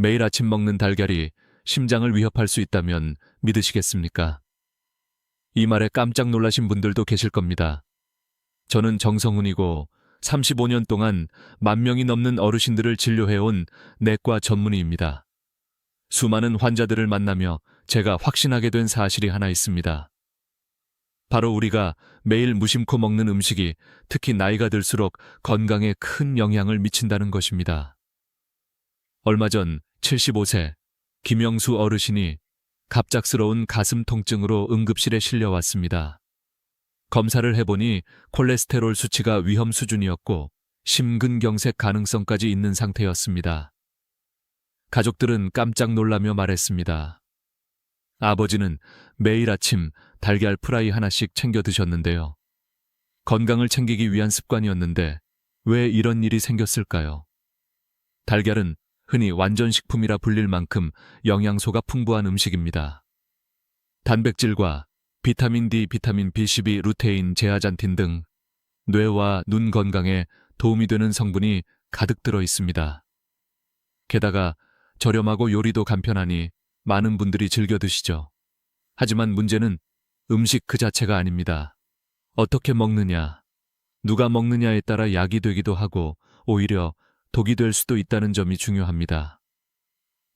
매일 아침 먹는 달걀이 심장을 위협할 수 있다면 믿으시겠습니까? 이 말에 깜짝 놀라신 분들도 계실 겁니다. 저는 정성훈이고 35년 동안 만 명이 넘는 어르신들을 진료해온 내과 전문의입니다. 수많은 환자들을 만나며 제가 확신하게 된 사실이 하나 있습니다. 바로 우리가 매일 무심코 먹는 음식이 특히 나이가 들수록 건강에 큰 영향을 미친다는 것입니다. 얼마 전 75세 김영수 어르신이 갑작스러운 가슴 통증으로 응급실에 실려왔습니다. 검사를 해보니 콜레스테롤 수치가 위험 수준이었고 심근경색 가능성까지 있는 상태였습니다. 가족들은 깜짝 놀라며 말했습니다. 아버지는 매일 아침 달걀 프라이 하나씩 챙겨 드셨는데요. 건강을 챙기기 위한 습관이었는데 왜 이런 일이 생겼을까요? 달걀은 흔히 완전식품이라 불릴 만큼 영양소가 풍부한 음식입니다. 단백질과 비타민 D, 비타민 B12, 루테인, 제아잔틴 등 뇌와 눈 건강에 도움이 되는 성분이 가득 들어 있습니다. 게다가 저렴하고 요리도 간편하니 많은 분들이 즐겨 드시죠. 하지만 문제는 음식 그 자체가 아닙니다. 어떻게 먹느냐, 누가 먹느냐에 따라 약이 되기도 하고 오히려 독이 될 수도 있다는 점이 중요합니다.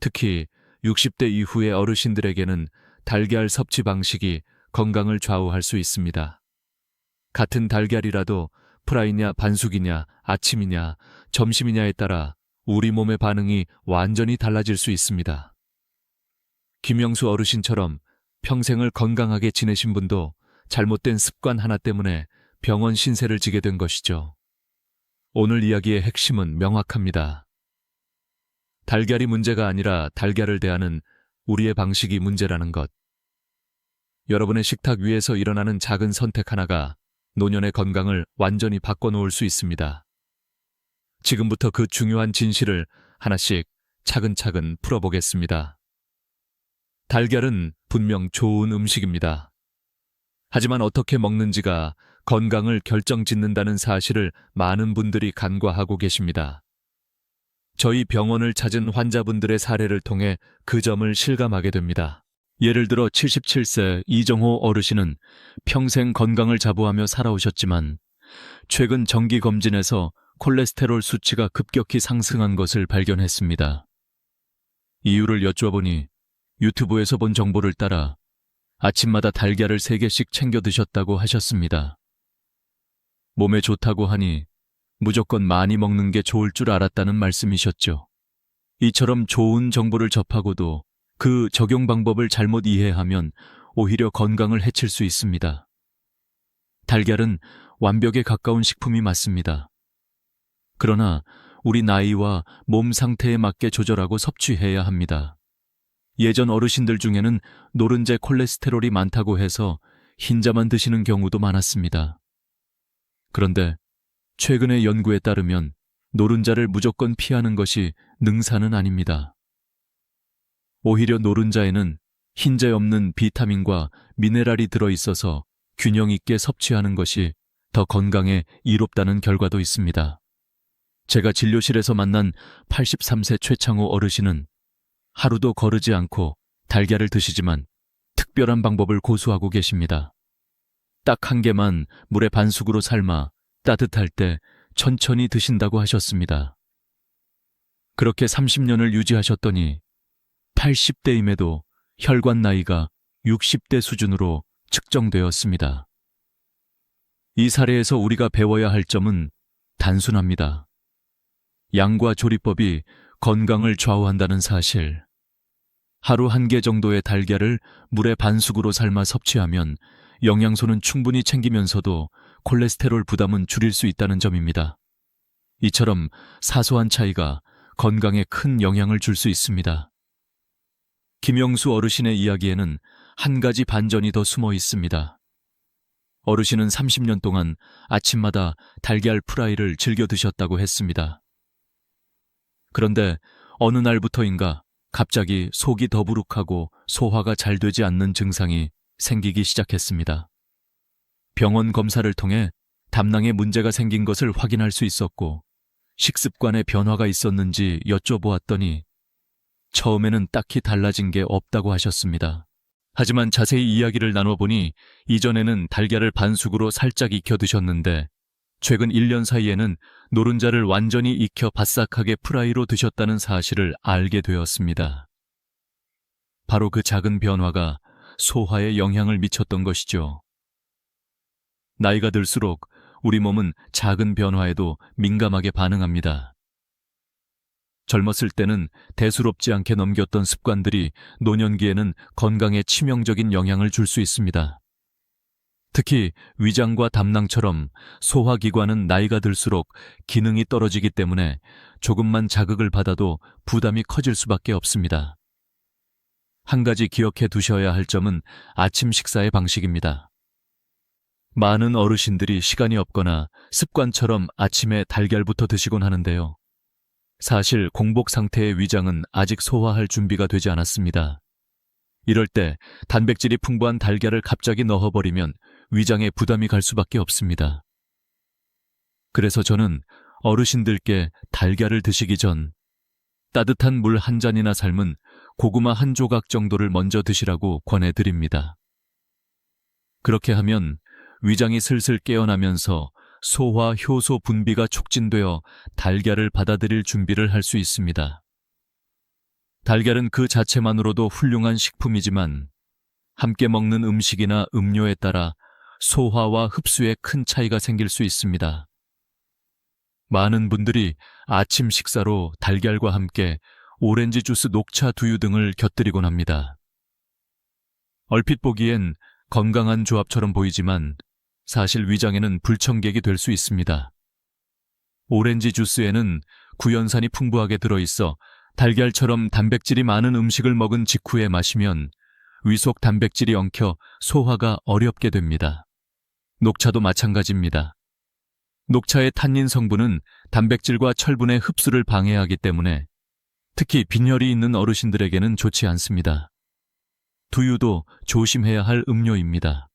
특히 60대 이후의 어르신들에게는 달걀 섭취 방식이 건강을 좌우할 수 있습니다. 같은 달걀이라도 프라이냐 반숙이냐 아침이냐 점심이냐에 따라 우리 몸의 반응이 완전히 달라질 수 있습니다. 김영수 어르신처럼 평생을 건강하게 지내신 분도 잘못된 습관 하나 때문에 병원 신세를 지게 된 것이죠. 오늘 이야기의 핵심은 명확합니다. 달걀이 문제가 아니라 달걀을 대하는 우리의 방식이 문제라는 것. 여러분의 식탁 위에서 일어나는 작은 선택 하나가 노년의 건강을 완전히 바꿔놓을 수 있습니다. 지금부터 그 중요한 진실을 하나씩 차근차근 풀어보겠습니다. 달걀은 분명 좋은 음식입니다. 하지만 어떻게 먹는지가 건강을 결정짓는다는 사실을 많은 분들이 간과하고 계십니다. 저희 병원을 찾은 환자분들의 사례를 통해 그 점을 실감하게 됩니다. 예를 들어 77세 이정호 어르신은 평생 건강을 자부하며 살아오셨지만 최근 정기 검진에서 콜레스테롤 수치가 급격히 상승한 것을 발견했습니다. 이유를 여쭈어보니 유튜브에서 본 정보를 따라 아침마다 달걀을 3개씩 챙겨 드셨다고 하셨습니다. 몸에 좋다고 하니 무조건 많이 먹는 게 좋을 줄 알았다는 말씀이셨죠. 이처럼 좋은 정보를 접하고도 그 적용 방법을 잘못 이해하면 오히려 건강을 해칠 수 있습니다. 달걀은 완벽에 가까운 식품이 맞습니다. 그러나 우리 나이와 몸 상태에 맞게 조절하고 섭취해야 합니다. 예전 어르신들 중에는 노른자 콜레스테롤이 많다고 해서 흰자만 드시는 경우도 많았습니다. 그런데 최근의 연구에 따르면 노른자를 무조건 피하는 것이 능사는 아닙니다. 오히려 노른자에는 흰자 없는 비타민과 미네랄이 들어 있어서 균형 있게 섭취하는 것이 더 건강에 이롭다는 결과도 있습니다. 제가 진료실에서 만난 83세 최창호 어르신은 하루도 거르지 않고 달걀을 드시지만 특별한 방법을 고수하고 계십니다. 딱 한 개만 물에 반숙으로 삶아 따뜻할 때 천천히 드신다고 하셨습니다. 그렇게 30년을 유지하셨더니 80대임에도 혈관 나이가 60대 수준으로 측정되었습니다. 이 사례에서 우리가 배워야 할 점은 단순합니다. 양과 조리법이 건강을 좌우한다는 사실. 하루 한 개 정도의 달걀을 물에 반숙으로 삶아 섭취하면 영양소는 충분히 챙기면서도 콜레스테롤 부담은 줄일 수 있다는 점입니다. 이처럼 사소한 차이가 건강에 큰 영향을 줄 수 있습니다. 김영수 어르신의 이야기에는 한 가지 반전이 더 숨어 있습니다. 어르신은 30년 동안 아침마다 달걀 프라이를 즐겨 드셨다고 했습니다. 그런데 어느 날부터인가 갑자기 속이 더부룩하고 소화가 잘 되지 않는 증상이 생기기 시작했습니다. 병원 검사를 통해 담낭에 문제가 생긴 것을 확인할 수 있었고 식습관에 변화가 있었는지 여쭤보았더니 처음에는 딱히 달라진 게 없다고 하셨습니다. 하지만 자세히 이야기를 나눠보니 이전에는 달걀을 반숙으로 살짝 익혀 드셨는데 최근 1년 사이에는 노른자를 완전히 익혀 바싹하게 프라이로 드셨다는 사실을 알게 되었습니다. 바로 그 작은 변화가 소화에 영향을 미쳤던 것이죠. 나이가 들수록 우리 몸은 작은 변화에도 민감하게 반응합니다. 젊었을 때는 대수롭지 않게 넘겼던 습관들이 노년기에는 건강에 치명적인 영향을 줄 수 있습니다. 특히 위장과 담낭처럼 소화기관은 나이가 들수록 기능이 떨어지기 때문에 조금만 자극을 받아도 부담이 커질 수밖에 없습니다. 한 가지 기억해 두셔야 할 점은 아침 식사의 방식입니다. 많은 어르신들이 시간이 없거나 습관처럼 아침에 달걀부터 드시곤 하는데요. 사실 공복 상태의 위장은 아직 소화할 준비가 되지 않았습니다. 이럴 때 단백질이 풍부한 달걀을 갑자기 넣어버리면 위장에 부담이 갈 수밖에 없습니다. 그래서 저는 어르신들께 달걀을 드시기 전 따뜻한 물 한 잔이나 삶은 고구마 한 조각 정도를 먼저 드시라고 권해드립니다. 그렇게 하면 위장이 슬슬 깨어나면서 소화 효소 분비가 촉진되어 달걀을 받아들일 준비를 할 수 있습니다. 달걀은 그 자체만으로도 훌륭한 식품이지만 함께 먹는 음식이나 음료에 따라 소화와 흡수에 큰 차이가 생길 수 있습니다. 많은 분들이 아침 식사로 달걀과 함께 오렌지 주스 녹차 두유 등을 곁들이곤 합니다. 얼핏 보기엔 건강한 조합처럼 보이지만 사실 위장에는 불청객이 될 수 있습니다. 오렌지 주스에는 구연산이 풍부하게 들어있어 달걀처럼 단백질이 많은 음식을 먹은 직후에 마시면 위속 단백질이 엉켜 소화가 어렵게 됩니다. 녹차도 마찬가지입니다. 녹차의 탄닌 성분은 단백질과 철분의 흡수를 방해하기 때문에 특히 빈혈이 있는 어르신들에게는 좋지 않습니다. 두유도 조심해야 할 음료입니다.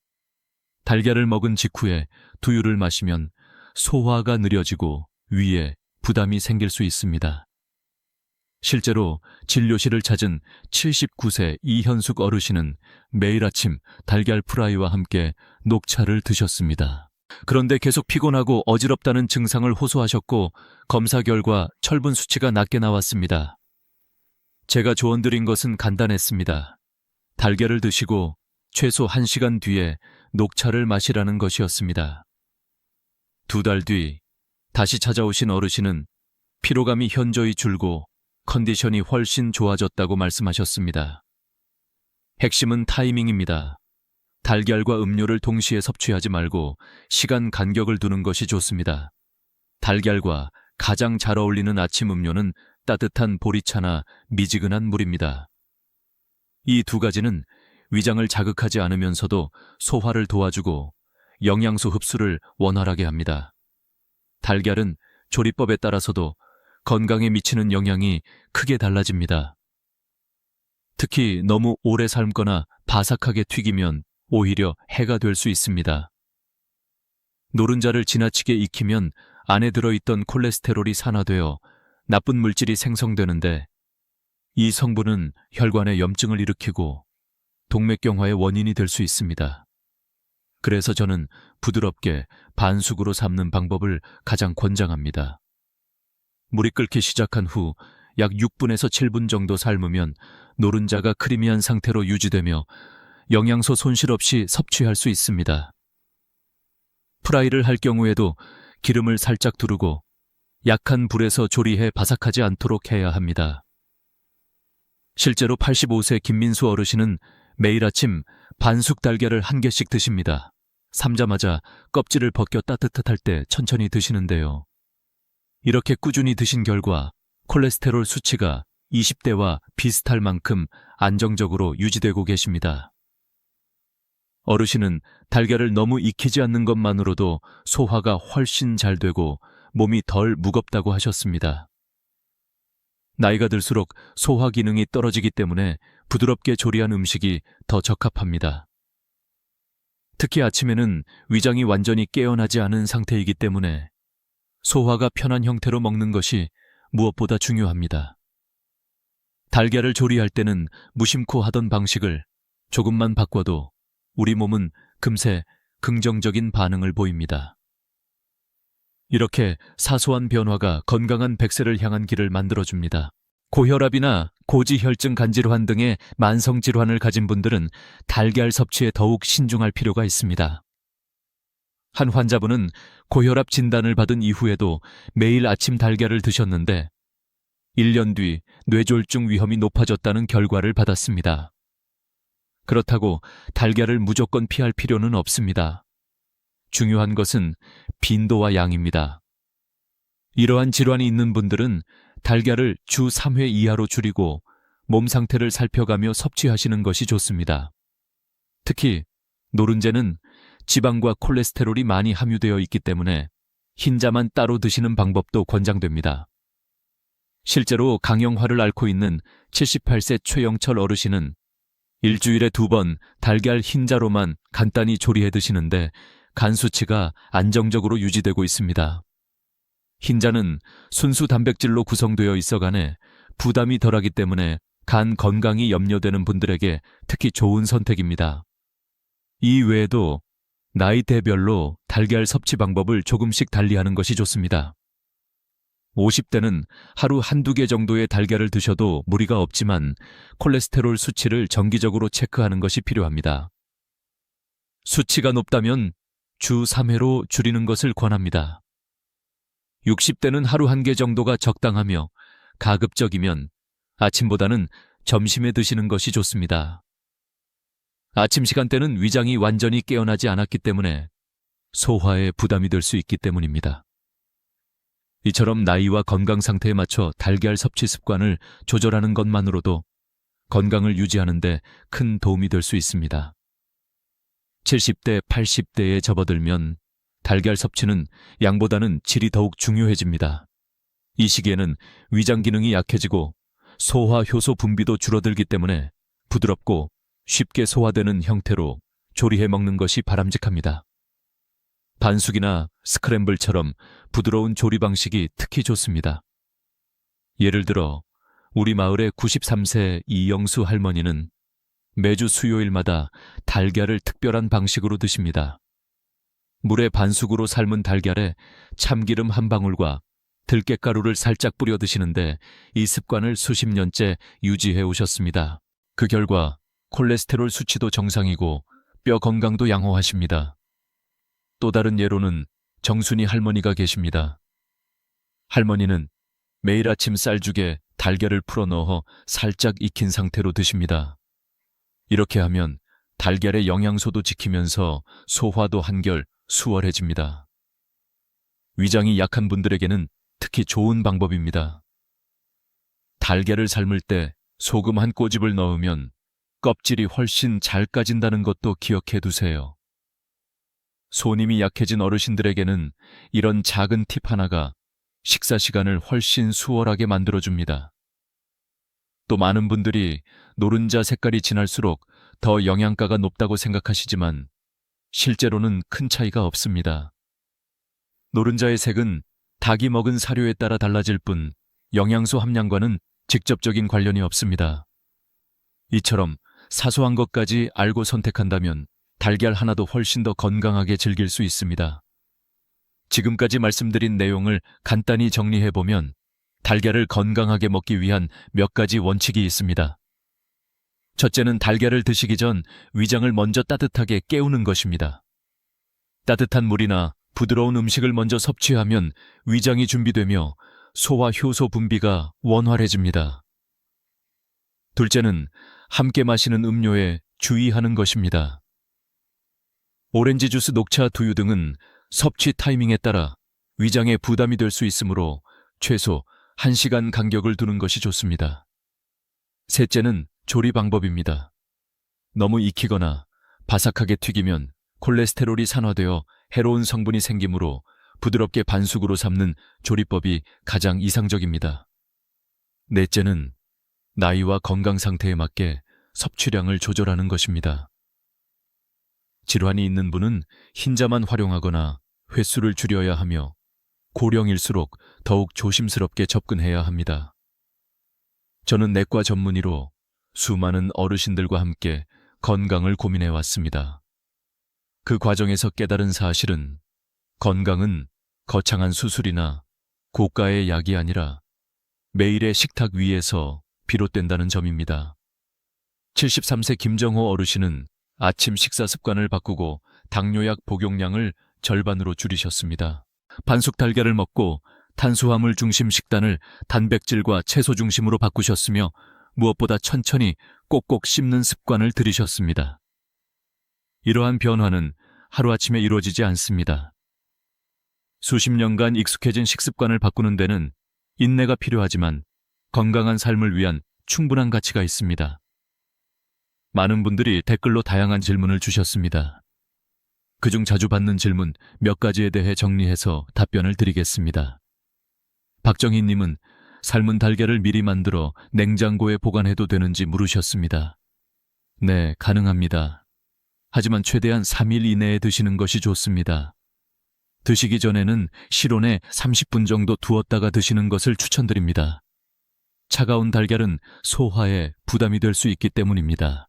달걀을 먹은 직후에 두유를 마시면 소화가 느려지고 위에 부담이 생길 수 있습니다. 실제로 진료실을 찾은 79세 이현숙 어르신은 매일 아침 달걀 프라이와 함께 녹차를 드셨습니다. 그런데 계속 피곤하고 어지럽다는 증상을 호소하셨고 검사 결과 철분 수치가 낮게 나왔습니다. 제가 조언드린 것은 간단했습니다. 달걀을 드시고 최소 1시간 뒤에 녹차를 마시라는 것이었습니다. 두 달 뒤 다시 찾아오신 어르신은 피로감이 현저히 줄고 컨디션이 훨씬 좋아졌다고 말씀하셨습니다. 핵심은 타이밍입니다. 달걀과 음료를 동시에 섭취하지 말고 시간 간격을 두는 것이 좋습니다. 달걀과 가장 잘 어울리는 아침 음료는 따뜻한 보리차나 미지근한 물입니다. 이 두 가지는 위장을 자극하지 않으면서도 소화를 도와주고 영양소 흡수를 원활하게 합니다. 달걀은 조리법에 따라서도 건강에 미치는 영향이 크게 달라집니다. 특히 너무 오래 삶거나 바삭하게 튀기면 오히려 해가 될 수 있습니다. 노른자를 지나치게 익히면 안에 들어있던 콜레스테롤이 산화되어 나쁜 물질이 생성되는데 이 성분은 혈관에 염증을 일으키고 동맥경화의 원인이 될 수 있습니다. 그래서 저는 부드럽게 반숙으로 삶는 방법을 가장 권장합니다. 물이 끓기 시작한 후 약 6분에서 7분 정도 삶으면 노른자가 크리미한 상태로 유지되며 영양소 손실 없이 섭취할 수 있습니다. 프라이를 할 경우에도 기름을 살짝 두르고 약한 불에서 조리해 바삭하지 않도록 해야 합니다. 실제로 85세 김민수 어르신은 매일 아침 반숙 달걀을 한 개씩 드십니다. 삶자마자 껍질을 벗겨 따뜻할 때 천천히 드시는데요. 이렇게 꾸준히 드신 결과 콜레스테롤 수치가 20대와 비슷할 만큼 안정적으로 유지되고 계십니다. 어르신은 달걀을 너무 익히지 않는 것만으로도 소화가 훨씬 잘 되고 몸이 덜 무겁다고 하셨습니다. 나이가 들수록 소화 기능이 떨어지기 때문에 부드럽게 조리한 음식이 더 적합합니다. 특히 아침에는 위장이 완전히 깨어나지 않은 상태이기 때문에 소화가 편한 형태로 먹는 것이 무엇보다 중요합니다. 달걀을 조리할 때는 무심코 하던 방식을 조금만 바꿔도 우리 몸은 금세 긍정적인 반응을 보입니다. 이렇게 사소한 변화가 건강한 백세를 향한 길을 만들어줍니다. 고혈압이나 고지혈증 간질환 등의 만성 질환을 가진 분들은 달걀 섭취에 더욱 신중할 필요가 있습니다. 한 환자분은 고혈압 진단을 받은 이후에도 매일 아침 달걀을 드셨는데 1년 뒤 뇌졸중 위험이 높아졌다는 결과를 받았습니다. 그렇다고 달걀을 무조건 피할 필요는 없습니다. 중요한 것은 빈도와 양입니다. 이러한 질환이 있는 분들은 달걀을 주 3회 이하로 줄이고 몸 상태를 살펴가며 섭취하시는 것이 좋습니다. 특히 노른자는 지방과 콜레스테롤이 많이 함유되어 있기 때문에 흰자만 따로 드시는 방법도 권장됩니다. 실제로 강영화를 앓고 있는 78세 최영철 어르신은 일주일에 두 번 달걀 흰자로만 간단히 조리해 드시는데 간 수치가 안정적으로 유지되고 있습니다. 흰자는 순수 단백질로 구성되어 있어 간에 부담이 덜하기 때문에 간 건강이 염려되는 분들에게 특히 좋은 선택입니다. 이 외에도 나이대별로 달걀 섭취 방법을 조금씩 달리하는 것이 좋습니다. 50대는 하루 한두 개 정도의 달걀을 드셔도 무리가 없지만 콜레스테롤 수치를 정기적으로 체크하는 것이 필요합니다. 수치가 높다면 주 3회로 줄이는 것을 권합니다. 60대는 하루 한 개 정도가 적당하며 가급적이면 아침보다는 점심에 드시는 것이 좋습니다. 아침 시간대는 위장이 완전히 깨어나지 않았기 때문에 소화에 부담이 될 수 있기 때문입니다. 이처럼 나이와 건강 상태에 맞춰 달걀 섭취 습관을 조절하는 것만으로도 건강을 유지하는데 큰 도움이 될 수 있습니다. 70대, 80대에 접어들면 달걀 섭취는 양보다는 질이 더욱 중요해집니다. 이 시기에는 위장 기능이 약해지고 소화 효소 분비도 줄어들기 때문에 부드럽고 쉽게 소화되는 형태로 조리해 먹는 것이 바람직합니다. 반숙이나 스크램블처럼 부드러운 조리 방식이 특히 좋습니다. 예를 들어 우리 마을의 93세 이영수 할머니는 매주 수요일마다 달걀을 특별한 방식으로 드십니다. 물에 반숙으로 삶은 달걀에 참기름 한 방울과 들깨가루를 살짝 뿌려 드시는데 이 습관을 수십 년째 유지해 오셨습니다. 그 결과 콜레스테롤 수치도 정상이고 뼈 건강도 양호하십니다. 또 다른 예로는 정순이 할머니가 계십니다. 할머니는 매일 아침 쌀죽에 달걀을 풀어 넣어 살짝 익힌 상태로 드십니다. 이렇게 하면 달걀의 영양소도 지키면서 소화도 한결 수월해집니다. 위장이 약한 분들에게는 특히 좋은 방법입니다. 달걀을 삶을 때 소금 한 꼬집을 넣으면 껍질이 훨씬 잘 까진다는 것도 기억해 두세요. 손님이 약해진 어르신들에게는 이런 작은 팁 하나가 식사 시간을 훨씬 수월하게 만들어줍니다. 또 많은 분들이 노른자 색깔이 진할수록 더 영양가가 높다고 생각하시지만 실제로는 큰 차이가 없습니다. 노른자의 색은 닭이 먹은 사료에 따라 달라질 뿐 영양소 함량과는 직접적인 관련이 없습니다. 이처럼 사소한 것까지 알고 선택한다면 달걀 하나도 훨씬 더 건강하게 즐길 수 있습니다. 지금까지 말씀드린 내용을 간단히 정리해보면 달걀을 건강하게 먹기 위한 몇 가지 원칙이 있습니다. 첫째는 달걀을 드시기 전 위장을 먼저 따뜻하게 깨우는 것입니다. 따뜻한 물이나 부드러운 음식을 먼저 섭취하면 위장이 준비되며 소화 효소 분비가 원활해집니다. 둘째는 함께 마시는 음료에 주의하는 것입니다. 오렌지 주스, 녹차, 두유 등은 섭취 타이밍에 따라 위장에 부담이 될 수 있으므로 최소 1시간 간격을 두는 것이 좋습니다. 셋째는 조리 방법입니다. 너무 익히거나 바삭하게 튀기면 콜레스테롤이 산화되어 해로운 성분이 생기므로 부드럽게 반숙으로 삶는 조리법이 가장 이상적입니다. 넷째는 나이와 건강 상태에 맞게 섭취량을 조절하는 것입니다. 질환이 있는 분은 흰자만 활용하거나 횟수를 줄여야 하며 고령일수록 더욱 조심스럽게 접근해야 합니다. 저는 내과 전문의로 수많은 어르신들과 함께 건강을 고민해 왔습니다. 그 과정에서 깨달은 사실은 건강은 거창한 수술이나 고가의 약이 아니라 매일의 식탁 위에서 비롯된다는 점입니다. 73세 김정호 어르신은 아침 식사 습관을 바꾸고 당뇨약 복용량을 절반으로 줄이셨습니다. 반숙 달걀을 먹고 탄수화물 중심 식단을 단백질과 채소 중심으로 바꾸셨으며 무엇보다 천천히 꼭꼭 씹는 습관을 들이셨습니다. 이러한 변화는 하루아침에 이루어지지 않습니다. 수십 년간 익숙해진 식습관을 바꾸는 데는 인내가 필요하지만 건강한 삶을 위한 충분한 가치가 있습니다. 많은 분들이 댓글로 다양한 질문을 주셨습니다. 그중 자주 받는 질문 몇 가지에 대해 정리해서 답변을 드리겠습니다. 박정희님은 삶은 달걀을 미리 만들어 냉장고에 보관해도 되는지 물으셨습니다. 네, 가능합니다. 하지만 최대한 3일 이내에 드시는 것이 좋습니다. 드시기 전에는 실온에 30분 정도 두었다가 드시는 것을 추천드립니다. 차가운 달걀은 소화에 부담이 될 수 있기 때문입니다.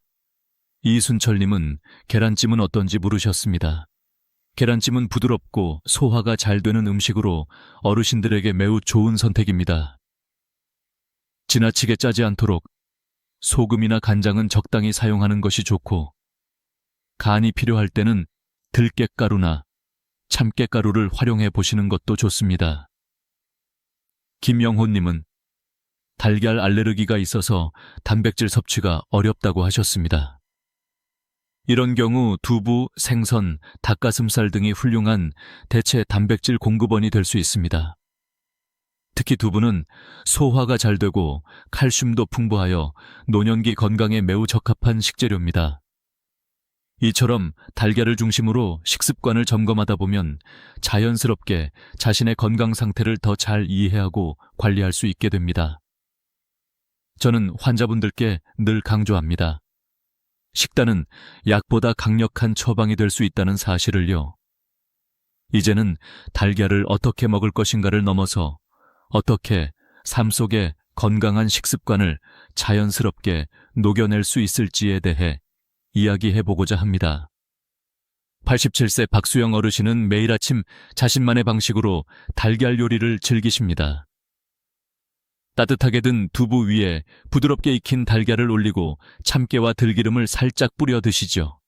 이순철님은 계란찜은 어떤지 물으셨습니다. 계란찜은 부드럽고 소화가 잘 되는 음식으로 어르신들에게 매우 좋은 선택입니다. 지나치게 짜지 않도록 소금이나 간장은 적당히 사용하는 것이 좋고, 간이 필요할 때는 들깨가루나 참깨가루를 활용해 보시는 것도 좋습니다. 김영호님은 달걀 알레르기가 있어서 단백질 섭취가 어렵다고 하셨습니다. 이런 경우 두부, 생선, 닭가슴살 등이 훌륭한 대체 단백질 공급원이 될 수 있습니다. 특히 두부는 소화가 잘 되고 칼슘도 풍부하여 노년기 건강에 매우 적합한 식재료입니다. 이처럼 달걀을 중심으로 식습관을 점검하다 보면 자연스럽게 자신의 건강 상태를 더 잘 이해하고 관리할 수 있게 됩니다. 저는 환자분들께 늘 강조합니다. 식단은 약보다 강력한 처방이 될 수 있다는 사실을요. 이제는 달걀을 어떻게 먹을 것인가를 넘어서 어떻게 삶 속에 건강한 식습관을 자연스럽게 녹여낼 수 있을지에 대해 이야기해 보고자 합니다. 87세 박수영 어르신은 매일 아침 자신만의 방식으로 달걀 요리를 즐기십니다. 따뜻하게 든 두부 위에 부드럽게 익힌 달걀을 올리고 참깨와 들기름을 살짝 뿌려 드시죠.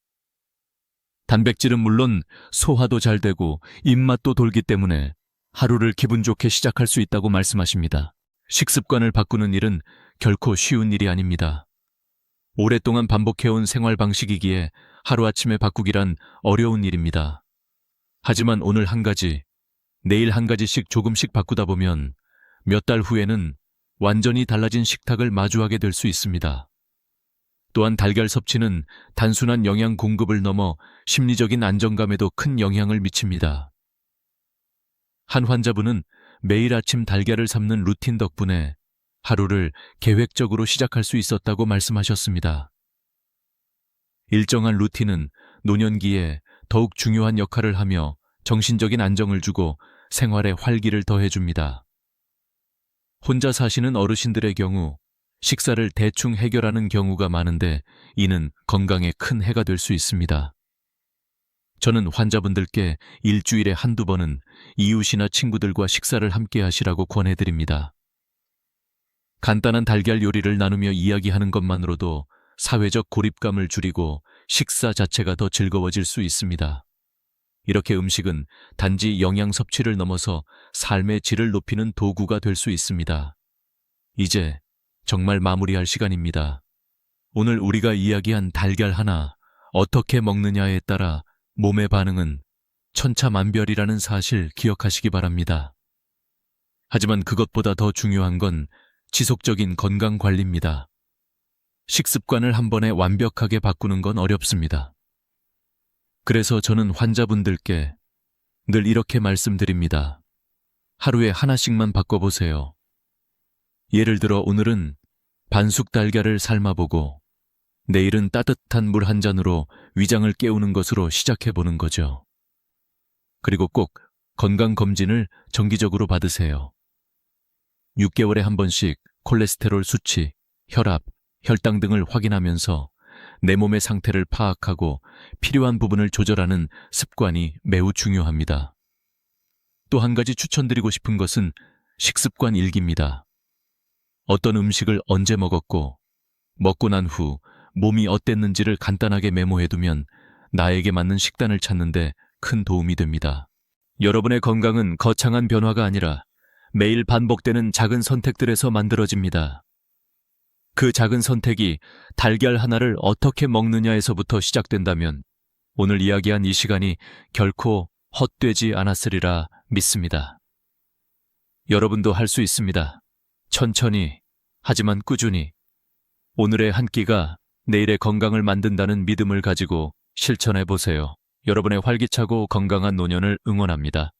단백질은 물론 소화도 잘 되고 입맛도 돌기 때문에 하루를 기분 좋게 시작할 수 있다고 말씀하십니다. 식습관을 바꾸는 일은 결코 쉬운 일이 아닙니다. 오랫동안 반복해온 생활 방식이기에 하루아침에 바꾸기란 어려운 일입니다. 하지만 오늘 한 가지, 내일 한 가지씩 조금씩 바꾸다 보면 몇 달 후에는 완전히 달라진 식탁을 마주하게 될 수 있습니다. 또한 달걀 섭취는 단순한 영양 공급을 넘어 심리적인 안정감에도 큰 영향을 미칩니다. 한 환자분은 매일 아침 달걀을 삶는 루틴 덕분에 하루를 계획적으로 시작할 수 있었다고 말씀하셨습니다. 일정한 루틴은 노년기에 더욱 중요한 역할을 하며 정신적인 안정을 주고 생활에 활기를 더해줍니다. 혼자 사시는 어르신들의 경우 식사를 대충 해결하는 경우가 많은데 이는 건강에 큰 해가 될 수 있습니다. 저는 환자분들께 일주일에 한두 번은 이웃이나 친구들과 식사를 함께 하시라고 권해드립니다. 간단한 달걀 요리를 나누며 이야기하는 것만으로도 사회적 고립감을 줄이고 식사 자체가 더 즐거워질 수 있습니다. 이렇게 음식은 단지 영양 섭취를 넘어서 삶의 질을 높이는 도구가 될 수 있습니다. 이제 정말 마무리할 시간입니다. 오늘 우리가 이야기한 달걀 하나 어떻게 먹느냐에 따라 몸의 반응은 천차만별이라는 사실 기억하시기 바랍니다. 하지만 그것보다 더 중요한 건 지속적인 건강 관리입니다. 식습관을 한 번에 완벽하게 바꾸는 건 어렵습니다. 그래서 저는 환자분들께 늘 이렇게 말씀드립니다. 하루에 하나씩만 바꿔보세요. 예를 들어 오늘은 반숙 달걀을 삶아보고 내일은 따뜻한 물 한 잔으로 위장을 깨우는 것으로 시작해보는 거죠. 그리고 꼭 건강검진을 정기적으로 받으세요. 6개월에 한 번씩 콜레스테롤 수치, 혈압, 혈당 등을 확인하면서 내 몸의 상태를 파악하고 필요한 부분을 조절하는 습관이 매우 중요합니다. 또 한 가지 추천드리고 싶은 것은 식습관 일기입니다. 어떤 음식을 언제 먹었고, 먹고 난 후 몸이 어땠는지를 간단하게 메모해두면 나에게 맞는 식단을 찾는데 큰 도움이 됩니다. 여러분의 건강은 거창한 변화가 아니라 매일 반복되는 작은 선택들에서 만들어집니다. 그 작은 선택이 달걀 하나를 어떻게 먹느냐에서부터 시작된다면 오늘 이야기한 이 시간이 결코 헛되지 않았으리라 믿습니다. 여러분도 할 수 있습니다. 천천히, 하지만 꾸준히. 오늘의 한 끼가 내일의 건강을 만든다는 믿음을 가지고 실천해 보세요. 여러분의 활기차고 건강한 노년을 응원합니다.